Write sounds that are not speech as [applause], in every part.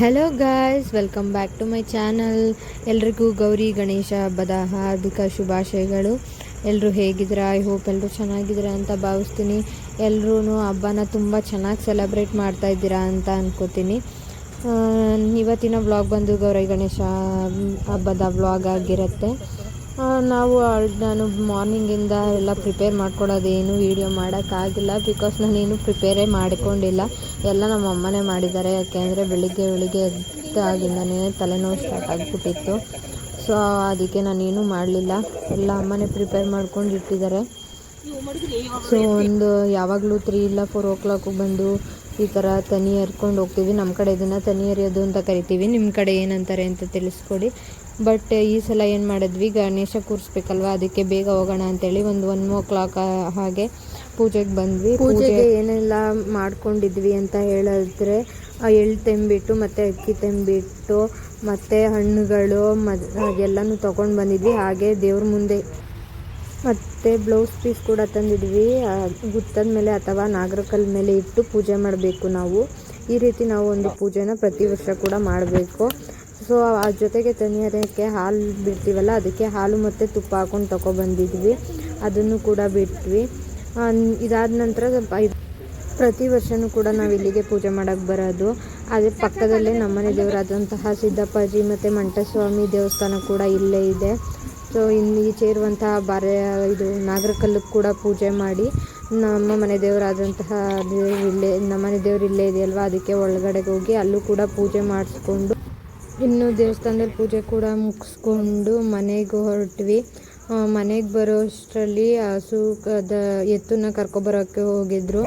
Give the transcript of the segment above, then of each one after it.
Hello guys welcome back to my channel ಎಲ್ರಿಗೂ ಗೌರಿ, ಗಣೇಶ ಹಬ್ಬದ ಹಾರ್ದಿಕ ಶುಭಾಶಯಗಳು. ಎಲ್ಲರೂ ಹೇಗಿದ್ದೀರಾ? ಐ ಹೋಪ್ ಎಲ್ಲರೂ ಚೆನ್ನಾಗಿದ್ದೀರಾ ಅಂತ ಭಾವಿಸ್ತೀನಿ. ಎಲ್ಲರೂ ಹಬ್ಬನ ತುಂಬ ಚೆನ್ನಾಗಿ ಸೆಲೆಬ್ರೇಟ್ ಮಾಡ್ತಾ ಇದ್ದೀರಾ ಅಂತ ಅಂದ್ಕೋತೀನಿ ಇವತ್ತಿನ ವ್ಲಾಗ್ ಬಂದು ಗೌರಿ, ಗಣೇಶ, ಹಬ್ಬದ ವ್ಲಾಗ್ ಆಗಿರುತ್ತೆ. ನಾವು ನಾನು ಮಾರ್ನಿಂಗಿಂದ ಎಲ್ಲ ಪ್ರಿಪೇರ್ ಮಾಡ್ಕೊಳ್ಳೋದೇನು ವೀಡಿಯೋ ಮಾಡೋಕ್ಕಾಗಿಲ್ಲ ಬಿಕಾಸ್ ನಾನೇನು ಪ್ರಿಪೇರೇ ಮಾಡಿಕೊಂಡಿಲ್ಲ. ಎಲ್ಲ ನಮ್ಮ ಅಮ್ಮನೇ ಮಾಡಿದ್ದಾರೆ. ಯಾಕೆಂದರೆ ಬೆಳಿಗ್ಗೆ ಬೆಳಿಗ್ಗೆ ಎದ್ದಾಗಿಂದನೇ ತಲೆನೋವು ಸ್ಟಾರ್ಟ್ ಆಗಿಬಿಟ್ಟಿತ್ತು. ಸೊ ಅದಕ್ಕೆ ನಾನೇನು ಮಾಡಲಿಲ್ಲ. ಎಲ್ಲ ಅಮ್ಮನೇ ಪ್ರಿಪೇರ್ ಮಾಡ್ಕೊಂಡು ಇಟ್ಟಿದ್ದಾರೆ. ಸೊ ಒಂದು ಯಾವಾಗಲೂ ತ್ರೀ ಇಲ್ಲ ಫೋರ್ ಓ ಕ್ಲಾಕಿಗೆ ಬಂದು ಈ ಥರ ತನಿ ಹರ್ಕೊಂಡು ಹೋಗ್ತೀವಿ. ನಮ್ಮ ಕಡೆ ಇದನ್ನು ತನಿ ಹರಿಯೋದು ಅಂತ ಕರಿತೀವಿ. ನಿಮ್ಮ ಕಡೆ ಏನಂತಾರೆ ಅಂತ ತಿಳಿಸ್ಕೊಡಿ. ಬಟ್ ಈ ಸಲ ಏನು ಮಾಡಿದ್ವಿ? ಗಣೇಶ ಕೂರಿಸ್ಬೇಕಲ್ವ? ಅದಕ್ಕೆ ಬೇಗ ಹೋಗೋಣ ಅಂತೇಳಿ ಒಂದು ಒನ್ ಓ ಕ್ಲಾಕ್ ಹಾಗೆ ಪೂಜೆಗೆ ಬಂದ್ವಿ. ಪೂಜೆಗೆ ಏನೆಲ್ಲ ಮಾಡ್ಕೊಂಡಿದ್ವಿ ಅಂತ ಹೇಳಿದ್ರೆ ಎಳ್ಳು ತೆಂಬಿಟ್ಟು ಮತ್ತು ಅಕ್ಕಿ ತೆಂಬಿಟ್ಟು ಮತ್ತು ಹಣ್ಣುಗಳು ಮದ್ ಎಲ್ಲನೂ ತೊಗೊಂಡು ಬಂದಿದ್ವಿ. ಹಾಗೆ ದೇವ್ರ ಮುಂದೆ ಮತ್ತು ಬ್ಲೌಸ್ ಪೀಸ್ ಕೂಡ ತಂದಿದ್ವಿ. ಗುತ್ತದ ಮೇಲೆ ಅಥವಾ ನಾಗರಕಲ್ ಮೇಲೆ ಇಟ್ಟು ಪೂಜೆ ಮಾಡಬೇಕು ನಾವು. ಈ ರೀತಿ ನಾವು ಒಂದು ಪೂಜೆನ ಪ್ರತಿ ವರ್ಷ ಕೂಡ ಮಾಡಬೇಕು. ಸೊ ಅದ್ರ ಜೊತೆಗೆ ತನಿಯರಕ್ಕೆ ಹಾಲು ಬಿಡ್ತೀವಲ್ಲ, ಅದಕ್ಕೆ ಹಾಲು ಮತ್ತು ತುಪ್ಪ ಹಾಕೊಂಡು ತಗೊಬಂದಿದ್ವಿ ಅದನ್ನು ಕೂಡ ಬಿಟ್ವಿ. ಇದಾದ ನಂತರ ಸ್ವಲ್ಪ ಪ್ರತಿ ವರ್ಷವೂ ಕೂಡ ನಾವು ಇಲ್ಲಿಗೆ ಪೂಜೆ ಮಾಡೋಕ್ಕೆ ಬರೋದು. ಅದೇ ಪಕ್ಕದಲ್ಲೇ ನಮ್ಮನೆ ದೇವರಾದಂತಹ ಸಿದ್ದಪ್ಪಾಜಿ ಮತ್ತು ಮಂಟಸ್ವಾಮಿ ದೇವಸ್ಥಾನ ಕೂಡ ಇಲ್ಲೇ ಇದೆ. ಸೊ, ಇಲ್ಲಿ ಈಚೆ ಇರುವಂತಹ ಬಾರೆ, ಇದು ನಾಗರಕಲ್ಲು ಕೂಡ ಪೂಜೆ ಮಾಡಿ ನಮ್ಮ ಮನೆ ದೇವರಾದಂತಹ ದೇವರು ಇಲ್ಲೇ ನಮ್ಮನೆ ದೇವರು ಇಲ್ಲೇ ಇದೆಯಲ್ವ, ಅದಕ್ಕೆ ಒಳಗಡೆಗೆ ಹೋಗಿ ಅಲ್ಲೂ ಕೂಡ ಪೂಜೆ ಮಾಡಿಸ್ಕೊಂಡು ಇನ್ನು ದೇವಸ್ಥಾನದಲ್ಲಿ ಪೂಜೆ ಕೂಡ ಮುಗಿಸ್ಕೊಂಡು ಮನೆಗೆ ಹೊರಟ್ವಿ. ಮನೆಗೆ ಬರೋ ಅಷ್ಟರಲ್ಲಿ ಹಸು ಕದ ಎತ್ತನ್ನ ಕರ್ಕೊಬರೋಕ್ಕೆ ಹೋಗಿದ್ರು.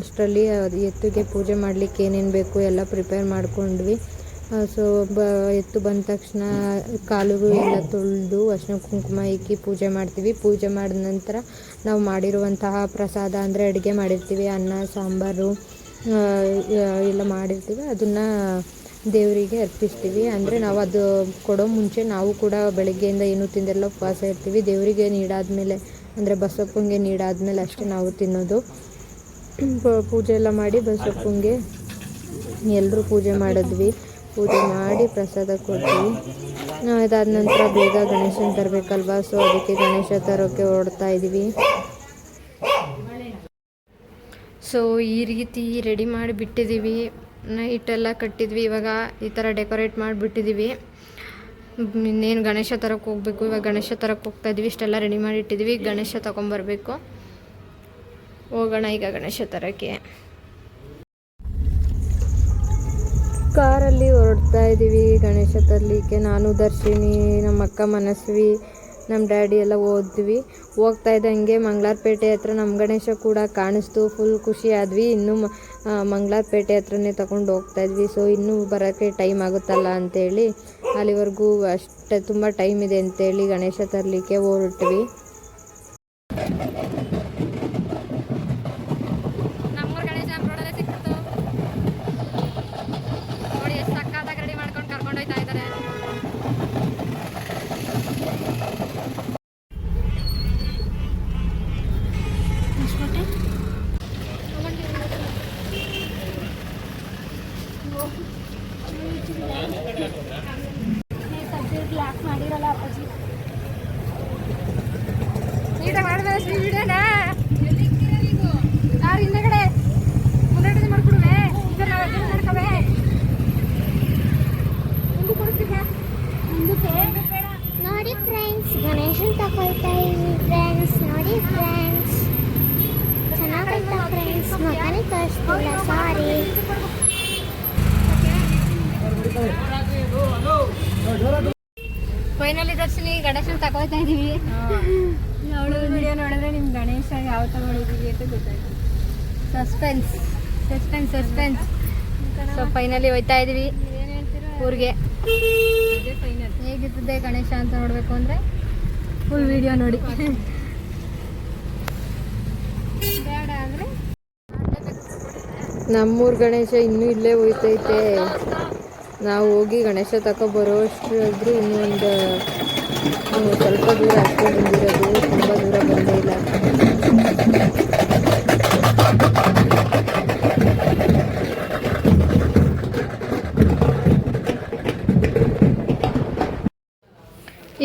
ಅಷ್ಟರಲ್ಲಿ ಎತ್ತಿಗೆ ಪೂಜೆ ಮಾಡಲಿಕ್ಕೆ ಏನೇನು ಬೇಕು ಎಲ್ಲ ಪ್ರಿಪೇರ್ ಮಾಡ್ಕೊಂಡ್ವಿ. ಸೊ ಬ, ಎತ್ತು ಬಂದ ತಕ್ಷಣ ಕಾಲುಗಳು ಎಲ್ಲ ತೊಳೆದು ಅರ್ಶಿನ ಕುಂಕುಮ ಇಕ್ಕಿ ಪೂಜೆ ಮಾಡ್ತೀವಿ. ಪೂಜೆ ಮಾಡಿದ ನಂತರ ನಾವು ಮಾಡಿರುವಂತಹ ಪ್ರಸಾದ ಅಂದರೆ ಅಡುಗೆ ಮಾಡಿರ್ತೀವಿ. ಅನ್ನ, ಸಾಂಬಾರು ಎಲ್ಲ ಮಾಡಿರ್ತೀವಿ. ಅದನ್ನು ದೇವರಿಗೆ ಅರ್ಪಿಸ್ತೀವಿ. ಅಂದರೆ ನಾವು ಅದು ಕೊಡೋ ಮುಂಚೆ ನಾವು ಕೂಡ ಬೆಳಗ್ಗೆಯಿಂದ ಏನು ತಿಂದೆಲ್ಲ ಉಪವಾಸ ಇರ್ತೀವಿ. ದೇವರಿಗೆ ನೀಡಾದಮೇಲೆ, ಅಂದರೆ ಬಸಪ್ಪಂಗೆ ನೀಡಾದಮೇಲೆ ಅಷ್ಟೇ ನಾವು ತಿನ್ನೋದು. ಪೂಜೆ ಎಲ್ಲ ಮಾಡಿ ಬಸಪ್ಪಂಗೆ ಎಲ್ಲರೂ ಪೂಜೆ ಮಾಡಿದ್ವಿ. ಪೂಜೆ ಮಾಡಿ ಪ್ರಸಾದ ಕೊಡ್ತೀವಿ ಇದಾದ ನಂತರ ಬೇಗ ಗಣೇಶನ ತರಬೇಕಲ್ವಾ? ಸೊ ಅದಕ್ಕೆ ಗಣೇಶ ತರೋಕ್ಕೆ ಓಡ್ತಾ ಇದ್ದೀವಿ ಸೊ ಈ ರೀತಿ ರೆಡಿ ಮಾಡಿ ಬಿಟ್ಟಿದ್ದೀವಿ ನೈಟೆಲ್ಲ ಕಟ್ಟಿದ್ವಿ. ಇವಾಗ ಈ ಥರ ಡೆಕೋರೇಟ್ ಮಾಡಿಬಿಟ್ಟಿದ್ದೀವಿ ಇನ್ನೇನು ಗಣೇಶ ತರಕ್ಕೆ ಹೋಗ್ಬೇಕು. ಇವಾಗ ಗಣೇಶ ತರಕ್ಕೆ ಹೋಗ್ತಾ ಇದ್ವಿ. ಇಷ್ಟೆಲ್ಲ ರೆಡಿ ಮಾಡಿ ಇಟ್ಟಿದ್ದೀವಿ ಗಣೇಶ ತೊಗೊಂಬರ್ಬೇಕು. ಹೋಗೋಣ ಈಗ ಗಣೇಶ ತರಕ್ಕೆ. ಕಾರಲ್ಲಿ ಹೊರಡ್ತಾ ಇದ್ದೀವಿ ಗಣೇಶ ತರಲಿಕ್ಕೆ. ನಾನು, ದರ್ಶಿನಿ ನಮ್ಮ ಅಕ್ಕ ಮನಸ್ವಿ ನಮ್ಮ ಡ್ಯಾಡಿ ಎಲ್ಲ ಹೋದ್ವಿ ಹೋಗ್ತಾ ಇದ್ದಂಗೆ ಮಂಗಳಾರಪೇಟೆ ಹತ್ರ. ನಮ್ಮ ಗಣೇಶ ಕೂಡ ಕಾಣಿಸ್ತು. ಫುಲ್ ಖುಷಿ ಆದ್ವಿ. ಇನ್ನೂ ಮಂಗ್ಳಾರಪೇಟೆ ಹತ್ರನೇ ತಗೊಂಡು ಹೋಗ್ತಾ ಇದ್ವಿ. ಸೊ ಇನ್ನೂ ಬರೋಕ್ಕೆ ಟೈಮ್ ಆಗುತ್ತಲ್ಲ ಅಂತೇಳಿ ಅಲ್ಲಿವರೆಗೂ ಅಷ್ಟೇ, ತುಂಬ ಟೈಮ್ ಇದೆ ಅಂತೇಳಿ ಗಣೇಶ ತರಲಿಕ್ಕೆ ಹೊರಟ್ವಿ ನಮ್ಮೂರ ಗಣೇಶ ರೋಡಲ್ಲೇ ಸಿಕ್ಬಿಡ್ತು ನೋಡಿ ಎಷ್ಟು ಸಕ್ಕತ್ತಾಗಿ ರೆಡಿ ಮಾಡ್ಕೊಂಡು ಕರ್ಕೊಂಡು ಹೋಗ್ತಾ ಇದ್ದಾರೆ ಮಾಡಿರಲ್ಲ ಅಪ್ಪಾಜಿ ನೀಟಾಗಿ ಮಾಡಿದ್ರೆ ಶ್ರೀ ವಿಡಿಯೋನಾ ಯಾರು ಹಿಂದೆಗಡೆ ಮುಂದೆಗಡೆ ಮಾಡ್ಕೊಡುವೆ ಈಗ ನಾವು ಎದುರು ಮಾಡ್ಕವೆ ಮುಂದೆ ಕೊಡ್ತೀವಿ ಮುಂದಕ್ಕೆ ನೋಡಿ ಫ್ರೆಂಡ್ಸ್ ಇದೀವಿ ಫ್ರೆಂಡ್ಸ್ ನೋಡಿ ಫ್ರೆಂಡ್ಸ್ ಚೆನ್ನಾಗೈತಾ ಫ್ರೆಂಡ್ಸ್ ಮಗನೇ ತೋರಿಸ್ತಿಲ್ಲ ಸಾರಿ ಫೈನಲಿ ದರ್ಶಿನಿ ಗಣೇಶನ್ ತಗೋತಾ ಇದೀವಿ. ಅವಳು ವಿಡಿಯೋ ನೋಡಿದ್ರೆ ನಿಮ್ ಗಣೇಶ ಯಾವ ತಗೊಂಡಿದೀವಿ ಅಂತ ಗೊತ್ತಾಯ್ತು. Suspense suspense suspense so finally ಹೋಯ್ತಾ ಇದೀವಿ. ಊರಿಗೆ. ಹೇಗಿರ್ತದೆ ಗಣೇಶ ಅಂತ ನೋಡಬೇಕು ಅಂದ್ರೆ? ಫುಲ್ ವಿಡಿಯೋ ನೋಡಿ. ನಮ್ಮೂರು ಗಣೇಶ ಇನ್ನೂ ಇಲ್ಲೇ ಹೋಯ್ತೈತೆ ನಾವು ಹೋಗಿ ಗಣೇಶ ತಗೊಬರೋ ಇನ್ನೂ ಒಂದು ಸ್ವಲ್ಪ ದೂರ ಅಷ್ಟೇ ಬಂದಿರೋದು. ತುಂಬ ದೂರ ಬಂದೇ ಇಲ್ಲ.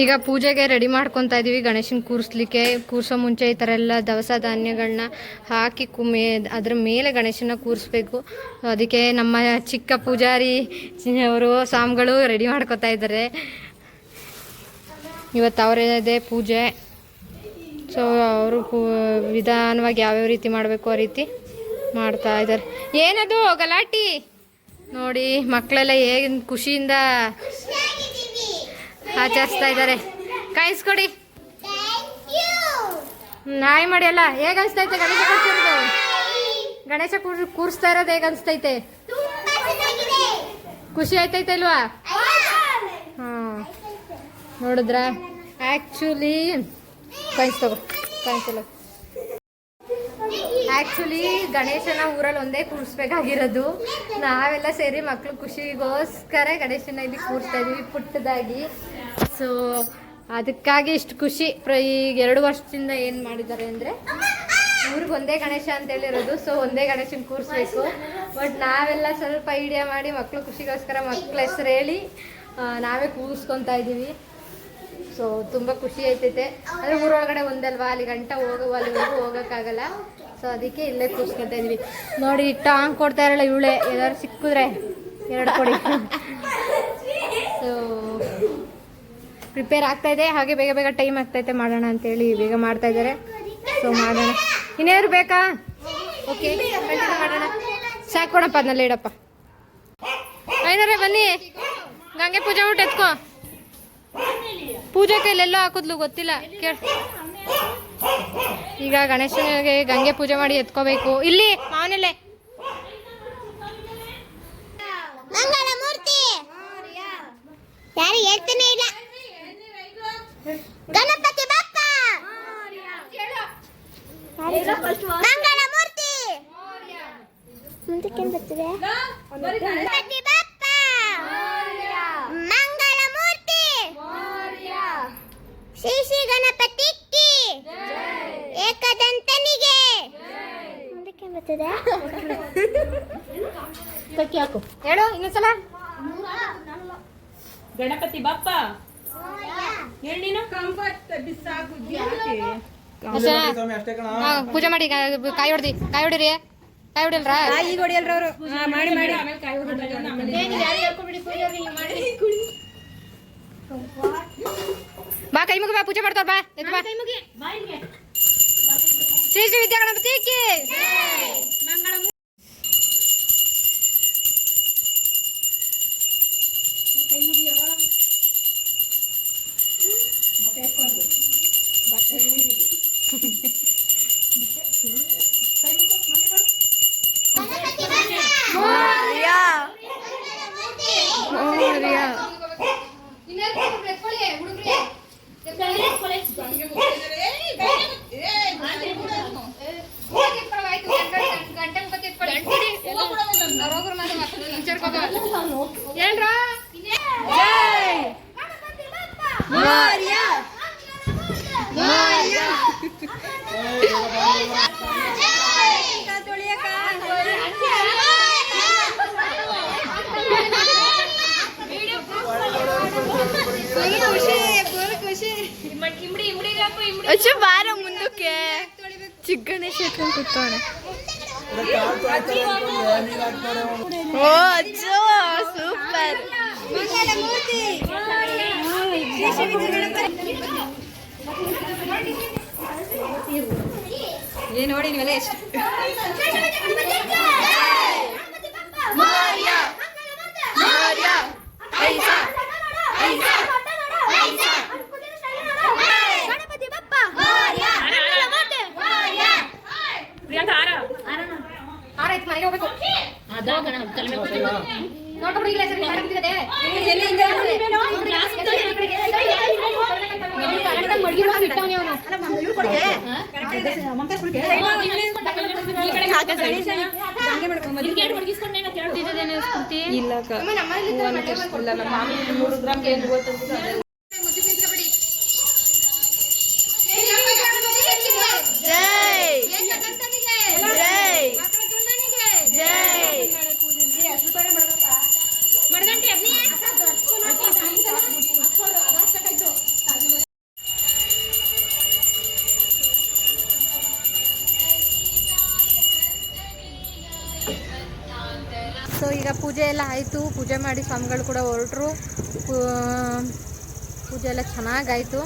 ಈಗ ಪೂಜೆಗೆ ರೆಡಿ ಮಾಡ್ಕೊತಾ ಇದೀವಿ. ಗಣೇಶನ ಕೂರಿಸ್ಲಿಕ್ಕೆ, ಕೂರಿಸೋ ಮುಂಚೆ ಈ ಥರ ಎಲ್ಲ ದವಸ ಧಾನ್ಯಗಳನ್ನ ಹಾಕಿ ಕುಮೆ ಅದ್ರ ಮೇಲೆ ಗಣೇಶನ ಕೂರಿಸ್ಬೇಕು. ಅದಕ್ಕೆ ನಮ್ಮ ಚಿಕ್ಕ ಪೂಜಾರಿ ಅವರು ಸ್ವಾಮಿಗಳು ರೆಡಿ ಮಾಡ್ಕೊತಾ ಇದ್ದಾರೆ. ಇವತ್ತು ಅವರದೇ ಪೂಜೆ. ಸೊ ಅವರು ವಿಧಾನವಾಗಿ ಯಾವ್ಯಾವ ರೀತಿ ಮಾಡಬೇಕು ಆ ರೀತಿ ಮಾಡ್ತಾ ಇದ್ದಾರೆ. ಏನದು ಗಲಾಟಿ? ನೋಡಿ, ಮಕ್ಕಳೆಲ್ಲ ಹೇಗೆ ಖುಷಿಯಿಂದ ಆಚರಿಸ್ತಾ ಇದ್ದಾರೆ. ಕಾಯಿಸ್ಕೊಡಿ ನಾಯಿ ಮಾಡಿ ಅಲ್ಲ. ಹೇಗೆ ಅನಿಸ್ತೈತೆ? ಗಣೇಶ ಕೂರ್ಸಿರೋದು? ಗಣೇಶ ಕೂರ್ ಕೂರಿಸ್ತಾ ಇರೋದು ಹೇಗೆ ಅನಿಸ್ತೈತೆ? ಖುಷಿ ಆಯ್ತೈತೆ ಇಲ್ವಾ ಹಾಂ ನೋಡಿದ್ರ? ಆ್ಯಕ್ಚುಲಿ ಕಾಯಿಸ್ ತಗೋ. ಕಾಯಿಸಲ್ಲ ಆ್ಯಕ್ಚುಲಿ ಗಣೇಶನ ಊರಲ್ಲಿ ಒಂದೇ ಕೂರಿಸ್ಬೇಕಾಗಿರೋದು. ನಾವೆಲ್ಲ ಸೇರಿ ಮಕ್ಳು ಖುಷಿಗೋಸ್ಕರ ಗಣೇಶನ ಇಲ್ಲಿ ಕೂರಿಸ್ತಾ ಇದೀವಿ, ಪುಟ್ಟದಾಗಿ. ಸೊ ಅದಕ್ಕಾಗಿ ಇಷ್ಟು ಖುಷಿ. ಈಗ ಎರಡು ವರ್ಷದಿಂದ ಏನು ಮಾಡಿದ್ದಾರೆ ಅಂದರೆ, ಊರಿಗೆ ಒಂದೇ ಗಣೇಶ ಅಂತ ಹೇಳಿರೋದು ಸೊ ಒಂದೇ ಗಣೇಶನ ಕೂರಿಸ್ಬೇಕು. ಬಟ್ ನಾವೆಲ್ಲ ಸ್ವಲ್ಪ ಐಡಿಯಾ ಮಾಡಿ ಮಕ್ಕಳು ಖುಷಿಗೋಸ್ಕರ ಮಕ್ಕಳ ಹೆಸರು ಹೇಳಿ ನಾವೇ ಕೂರಿಸ್ಕೊತಾ ಇದ್ದೀವಿ ಸೊ ತುಂಬ ಖುಷಿ ಆಯ್ತೈತೆ. ಅಂದರೆ ಊರೊಳಗಡೆ ಒಂದಲ್ವಾ? ಅಲ್ಲಿ ಗಂಟ ಹೋಗೋ ಅಲ್ಲಿವರೆಗೂ ಹೋಗೋಕ್ಕಾಗಲ್ಲ. ಸೊ ಅದಕ್ಕೆ ಇಲ್ಲೇ ಕೂಸ್ಕೊತಾ ಇದ್ವಿ. ನೋಡಿ, ಟಾಂಗ್ ಕೊಡ್ತಾ ಇರಲ್ಲ ಇವಳೆ. ಏನಾದ್ರು ಸಿಕ್ಕಿದ್ರೆ ಎರಡು ಕೊಡಿ. ಸೊ ಪ್ರಿಪೇರ್ ಆಗ್ತಾ ಇದೆ. ಹಾಗೆ ಬೇಗ ಬೇಗ ಟೈಮ್ ಆಗ್ತೈತೆ ಮಾಡೋಣ ಅಂತೇಳಿ ಬೇಗ ಮಾಡ್ತಾ ಇದ್ದಾರೆ. ಸೊ ಮಾಡೋಣ. ಇನ್ನೇನು ಬೇಕಾ? ಓಕೆ ಮಾಡೋಣ. ಸಾಕೋಣಪ್ಪ ಅದನ್ನೆಲ್ಲ ಇಡಪ್ಪ. ಐನರೇ ಬನ್ನಿ. ಗಂಗೆ ಪೂಜೆ ಊಟ ಎತ್ಕೋ. ಪೂಜೆ ಕೈಲೆಲ್ಲೋ ಹಾಕಿದ್ಲು ಗೊತ್ತಿಲ್ಲ. ಕೇಳ. ಈಗ ಗಣೇಶನಿಗೆ ಗಂಗೆ ಪೂಜೆ ಮಾಡಿ ಎತ್ಕೋಬೇಕು. ಇಲ್ಲಿ ಮಾವನಲ್ಲೇ. ಮಂಗಳ ಮೂರ್ತಿ ಯಾರು ಹೇಳ್ತಾನೆ ಇಲ್ಲ. ಗಣಪತಿ ಬಪ್ಪ. ಮಂಗಳ ಮೂರ್ತಿ ಮುಂದಕ್ಕೆ ಬರ್ತಿದೆ ಗಣಪತಿ ಬಪ್ಪ ಮಂಗಳ ಮೂರ್ತಿ ಶ್ರೀ ಶ್ರೀ ಗಣಪತಿ ಏಕದಂತನಿಗೆ. ಮುಂದಕ್ಕೆ ಬರ್ತಿದೆ? [laughs] ಹೇಳು ಇನ್ನೊಂದ್ಸಲ. ಗಣಪತಿ ಬಾಪ್ಪ? ಹಾ, ಪೂಜೆ ಮಾಡಿ ಕಾ- ಕಾಯಿ ಹೊಡ್ದಿ. ಕಾಯಿ ಹೊಡಿರಿ. ಕಾಯಿ ಹೊಡಿಲ್ರ ಈಗ ಹೊಡಿಯಲ್ರ ಅವರು. ಮಾಡಿ ಮಾಡಿ ಬಾ ಕೈ ಮುಗಿ ಬಾ ಪೂಜೆ ಮಾಡ್ತಾರ ಬಾ ಎದ್ದು ಬಾ ಶ್ರೀ ಶ್ರೀ ವಿದ್ಯಾ ಗಣಪತಿ ಕಿ ಗಣಪತಿ ಬಪ್ಪ ಏನ್ರ ಅಚ್ಚು ಬಾರ ಮುಂದಕ್ಕೆ. ಚಿಕ್ಕಣೇಶ ಕೂತ್ಕೊಂಡೆ ಓ ಅಚ್ಚು ಸೂಪರ್. ಏ ನೋಡಿ ನೀವೆಲ್ಲ ಎಷ್ಟು. ಗಣಪತಿ ಆರಾಯ್ತು ಮನೆಗೆ ಹೋಗ್ಬೇಕು. ನೋಡ್ಕೊಂಡು ಇಲ್ಲ ಸರಿ ಅವ್ನು. ಇಲ್ಲ ನಮ್ಮ ಮಾಡ್ಕೊಡ್ತಾರೆ. ಮೂರು ಗ್ರಾಮ್ ಏನು ಗೊತ್ತಂತ ಪೂಜೆ ಮಾಡಿ ಸ್ವಾಮಿಗಳು ಕೂಡ ಹೊರಟರು. ಪೂಜೆ ಎಲ್ಲ ಚೆನ್ನಾಗಾಯಿತು.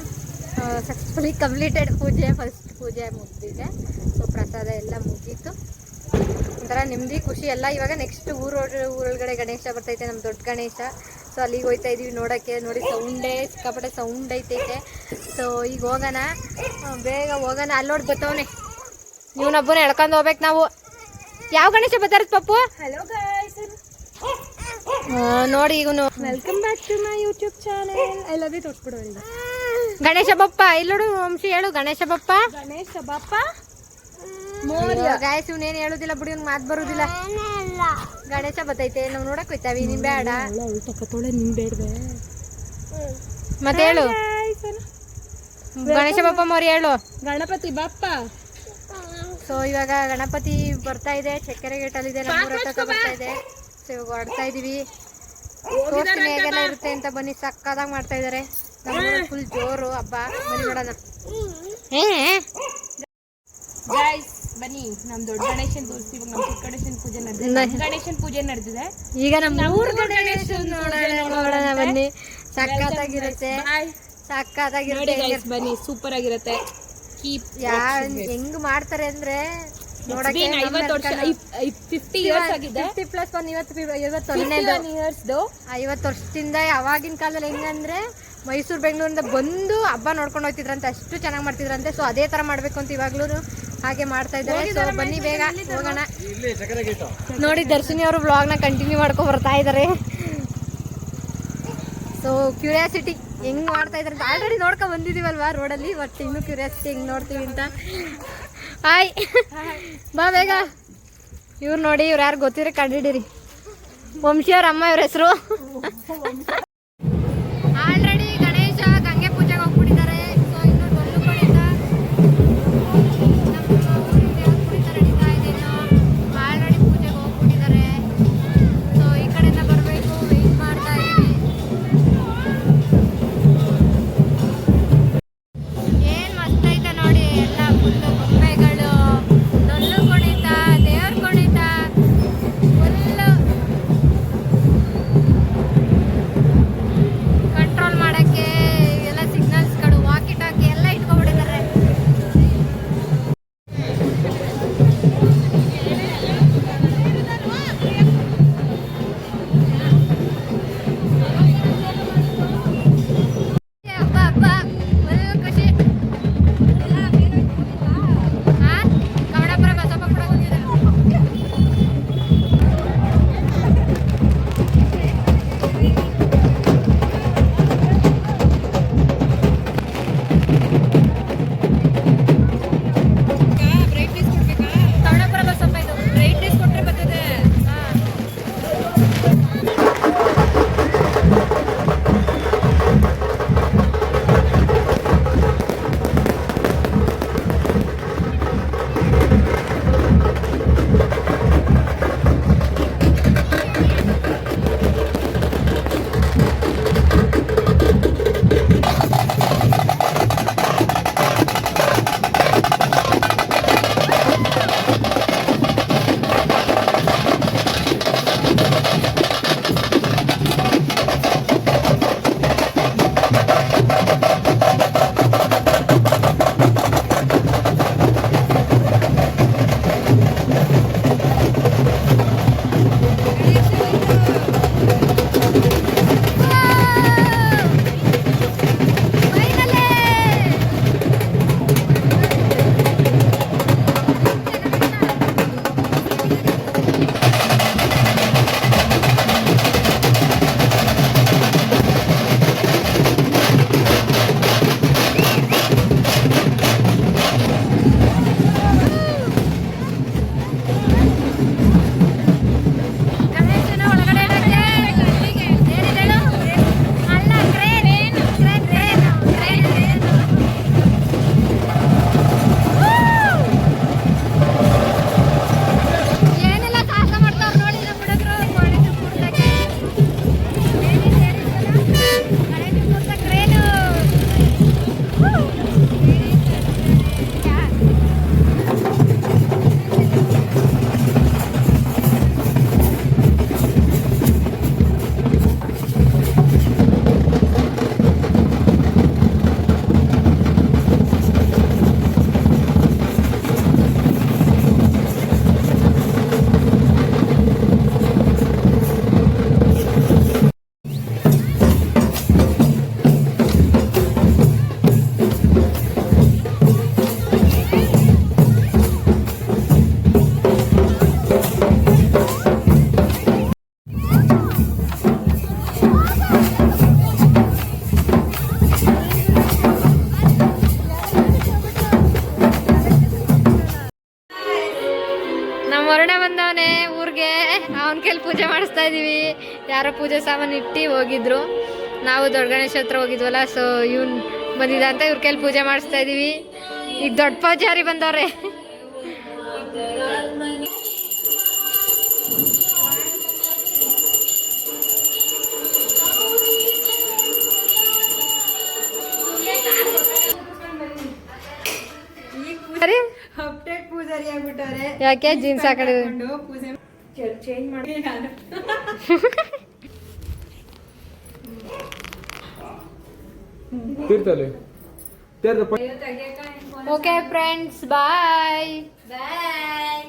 ಸಕ್ಸಸ್ಫುಲಿ ಕಂಪ್ಲೀಟೆಡ್ ಪೂಜೆ ಫಸ್ಟ್ ಪೂಜೆ ಮುಗ್ದಿದೆ. ಸೊ ಪ್ರಸಾದ ಎಲ್ಲ ಮುಗೀತು. ಒಂಥರ ನೆಮ್ಮದಿ, ಖುಷಿ ಎಲ್ಲ. ಇವಾಗ ನೆಕ್ಸ್ಟ್ ಊರು ಊರೊಳಗಡೆ ಗಣೇಶ ಬರ್ತೈತೆ ನಮ್ಮ ದೊಡ್ಡ ಗಣೇಶ. ಸೊ ಅಲ್ಲಿಗೆ ಹೋಗ್ತಾ ಇದೀವಿ ನೋಡೋಕ್ಕೆ. ನೋಡಿ ಸೌಂಡೇ ಸಿಕ್ಕಾಪಟ್ಟೆ ಸೌಂಡ್ ಐತೈತೆ. ಸೊ ಈಗ ಹೋಗೋಣ. ಬೇಗ ಹೋಗೋಣ. ಅಲ್ಲಿ ನೋಡಿ ನೀವು ಇವನೊಬ್ಬನ ಎಳ್ಕೊಂಡು ಹೋಗ್ಬೇಕು ನಾವು. ಯಾವ ಗಣೇಶ ಬರ್ತಾರ ಪಪ್ಪು? ಹಲೋ ನೋಡಿ ಇವನು welcome back to my YouTube channel I love you ತೋರಿಸ್ಬಿಡು ಈಗ ಗಣೇಶ ಬಪ್ಪ ಇಲ್ಲೋಡು ವಂಶಿ ಹೇಳು ಗಣೇಶ ಬಪ್ಪ. ಗಣೇಶ ಬಪ್ಪ? ಗಾಯಸ್ ಇವನೇನು ಹೇಳುದಿಲ್ಲ ಬಿಡಿ ಇವ್ನು ಮಾತು ಬರುದಿಲ್ಲ. ಗಣೇಶ ಬತ್ತೈತೆ ನಾವು ನೋಡಕ್ ಹೋಯ್ತಾವಿ ನಿಮ್ ಬೇಡ. ತೊಳೆ ನಿಮ್ ಬೇಡ್ದೆ ಮತ್ತೆ ಹೇಳು. ಗಣೇಶ ಬಪ್ಪ ಮೋರಿ ಹೇಳು. ಗಣಪತಿ ಬಪ್ಪ. ಸೊ ಇವಾಗ ಗಣಪತಿ ಬರ್ತಾ ಇದೆ ಚಕ್ಕೆರೆ ಗೇಟಲ್ಲಿ ಇದೆ ನಮ್ಮ ಬರ್ತಾ ಇದೆ. ಸೊ ಇವಾಗ ಹೊಡ್ತಾ ಇದೀವಿ. ತೋರಿಸ್ತೀನಿ ಹೇಗೆಲ್ಲ ಇರುತ್ತೆ ಅಂತ ಬನ್ನಿ ಸಕ್ಕದಾಗ ಮಾಡ್ತಾ ಇದಾರೆ. ಫುಲ್ ಜೋರು ಹಬ್ಬ ಬನ್ನಿ ನೋಡೋಣ. ಬನ್ನಿ ನಮ್ ದೊಡ್ಡ ಗಣೇಶನ್ ತೋರಿಸ್ತೀವಿ ಇವಾಗ ನಮ್ ಚಿಕ್ಕ ಗಣೇಶನ್ ಪೂಜೆ ನಡೆದಿದೆ. ಗಣೇಶನ್ ಪೂಜೆ ನಡೆದಿದೆ. ಈಗ ನಮ್ಮ ಊರ್ ಗಣೇಶ ನೋಡೋಣ ಬನ್ನಿ. ಸಕ್ಕತ್ತಾಗಿರುತ್ತೆ. ಸಕ್ಕತ್ತಾಗಿರುತ್ತೆ. ಬನ್ನಿ ಸೂಪರ್ ಆಗಿರುತ್ತೆ. ಕೀಪ್ ಹೆಂಗ್ ಮಾಡ್ತಾರೆ ಅಂದ್ರೆ ಫಿಫ್ಟಿ ಇಯರ್ಸ್ ಆಗಿದೆ. ಫಿಫ್ಟಿ ಪ್ಲಸ್ ಒನ್ ಇವತ್ತು ಇಯರ್ಸ್ದು ಐವತ್ತು ವರ್ಷದಿಂದ ಅವಾಗಿನ ಕಾಲದಲ್ಲಿ ಹೆಂಗಂದ್ರೆ ಮೈಸೂರು ಬೆಂಗಳೂರಿಂದ ಬಂದು ಹಬ್ಬ ನೋಡ್ಕೊಂಡು ಹೋಗ್ತಿದ್ರಂತೆ ಅಷ್ಟು ಚೆನ್ನಾಗಿ ಮಾಡ್ತಿದ್ರಂತೆ. ಸೊ ಅದೇ ತರ ಮಾಡ್ಬೇಕು ಅಂತ ಇವಾಗ್ಲೂ ಹಾಗೆ ಮಾಡ್ತಾ ಇದ್ದಾರೆ. ಸೊ ಬನ್ನಿ ಬೇಗ ಹೋಗೋಣ. ನೋಡಿ ದರ್ಶಿನಿ ಅವರು ವ್ಲಾಗ್ನ ಕಂಟಿನ್ಯೂ ಮಾಡ್ಕೊಂಡು ಬರ್ತಾ ಇದ್ದಾರೆ ಸೊ ಕ್ಯೂರಿಯಾಸಿಟಿ ಹೆಂಗ್ ಮಾಡ್ತಾ ಇದ್ದಾರೆ ಅಂತ ಆಲ್ರೆಡಿ ನೋಡ್ಕೊಂಡ್ ಬಂದಿದೀವಲ್ವಾ ರೋಡಲ್ಲಿ ಬಟ್ ಇನ್ನು ಕ್ಯೂರಿಯಾಸಿಟಿ ಹೆಂಗ್ ನೋಡ್ತೀವಿ ಅಂತ. ಹಾಯ್. ಬಾ ಬೇಗ. ಇವ್ರು ನೋಡಿ ಇವ್ರು ಯಾರು ಗೊತ್ತಿದ್ರೆ ಕಂಡಿಡೀರಿ. ವಂಶಿ ಅವ್ರ ಅಮ್ಮ ಇವ್ರ ಹೆಸರು. you. ಇಟ್ಟು ಹೋಗಿದ್ರು. ನಾವು ದೊಡ್ಡ ಗಣೇಶ ಹತ್ರ ಹೋಗಿದ್ವಲ್ಲ ಸೊ ಇವ್ನು ಬಂದಿದ್ದ ಅಂತ ಇವ್ರ ಕೈಲಿ ಪೂಜೆ ಮಾಡಿಸ್ತಾ ಇದೀವಿ. ಈಗ ದೊಡ್ಡ ಪೂಜಾರಿ ಬಂದವ್ರೆ. ಯಾಕೆ? ಜೀನ್ಸ್ ಹಾಕೊಂಡು. ಪೂಜೆ ಚೇಂಜ್ ಮಾಡಿ. ನಾನು ತೀರ್ಥಲ್ಲಿ ತೀರ್ಥ ಪ- ಓಕೆ ಫ್ರೆಂಡ್ಸ್ ಬಾಯ್ ಬಾಯ್